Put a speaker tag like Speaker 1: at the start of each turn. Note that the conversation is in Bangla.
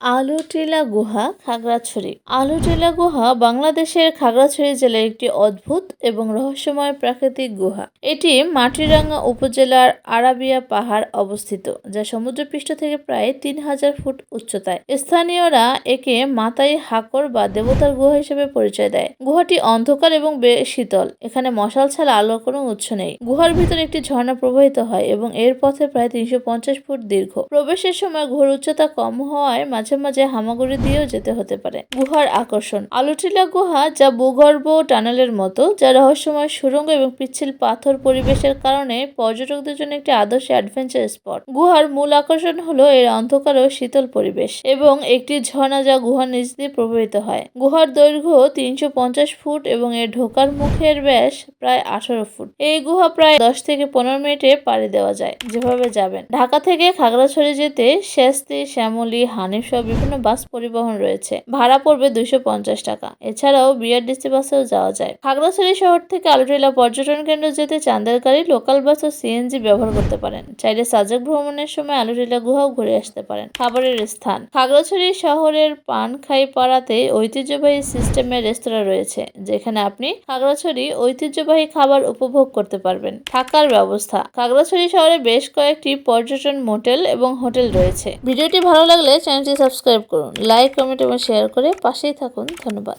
Speaker 1: আলুটিলা গুহা, খাগড়াছড়ি। আলুটিলা গুহা বাংলাদেশের খাগড়াছড়ি জেলার একটি অদ্ভুত এবং রহস্যময় প্রাকৃতিক গুহা। এটি মাটিরাঙ্গা উপজেলার আরাবিয়া পাহাড় অবস্থিত, যা সমুদ্রপৃষ্ঠ থেকে প্রায় তিন হাজার ফুট উচ্চতায়। স্থানীয়রা একে মাতাই হাকর বা দেবতার গুহা হিসেবে পরিচয় দেয়। গুহাটি অন্ধকার এবং শীতল, এখানে মশাল ছাড়া আলোর কোনো উৎস নেই। গুহার ভিতরে একটি ঝর্ণা প্রবাহিত হয় এবং এর পথে প্রায় তিনশো পঞ্চাশ ফুট দীর্ঘ। প্রবেশের সময় ঘোর উচ্চতা কম হওয়ায় মাঝে মাঝে মাঝে হামাগুড়ি দিয়েও যেতে হতে পারে। গুহার আকর্ষণ। আলুটিলা গুহা যা ভূগর্ভ টানেলের মতো, যা রহস্যময় সুড়ঙ্গ এবং পিচ্ছিল পাথর পরিবেশের কারণে পর্যটকদের জন্য একটি আদর্শ অ্যাডভেঞ্চার স্পট গুহার মূল আকর্ষণ হলো এর অন্ধকার ও শীতল পরিবেশ এবং একটি ঝর্ণা যা গুহার নিচ দিয়ে প্রবাহিত হয়। গুহার দৈর্ঘ্য তিনশো পঞ্চাশ ফুট এবং এর ঢোকার মুখের ব্যাস প্রায় আঠারো ফুট। এই গুহা প্রায় দশ থেকে পনেরো মিনিটে পাড়ি দেওয়া যায়, যেভাবে যাবেন। ঢাকা থেকে খাগড়াছড়ি যেতে শাস্তি শ্যামলী, হানিফ বিভিন্ন বাস পরিবহন রয়েছে। ভাড়া পড়বে দুইশো পঞ্চাশ টাকা। এছাড়াও বিআরডিসি বাসেও যাওয়া যায়। খাগড়াছড়ি শহর থেকে আলুটিলা পর্যটন কেন্দ্র যেতে চাঁদের গাড়ি লোকাল বাস ও সিএনজি ব্যবহার করতে পারেন। চাইলে সাজেক ভ্রমণের সময় আলুটিলা গুহাও ঘুরে আসতে পারেন। খাবারের স্থান। খাগড়াছড়ি শহরের পানখাই পাড়াতে ঐতিহ্যবাহী সিস্টেমের রেস্তোরাঁ রয়েছে, যেখানে আপনি খাগড়াছড়ি ঐতিহ্যবাহী খাবার উপভোগ করতে পারবেন। থাকার ব্যবস্থা। খাগড়াছড়ি শহরে বেশ কয়েকটি পর্যটন মোটেল এবং হোটেল রয়েছে। ভিডিওটি ভালো লাগলে চ্যানেলটি সাবস্ক্রাইব করুন লাইক কমেন্ট এবং শেয়ার করে পাশেই থাকুন ধন্যবাদ।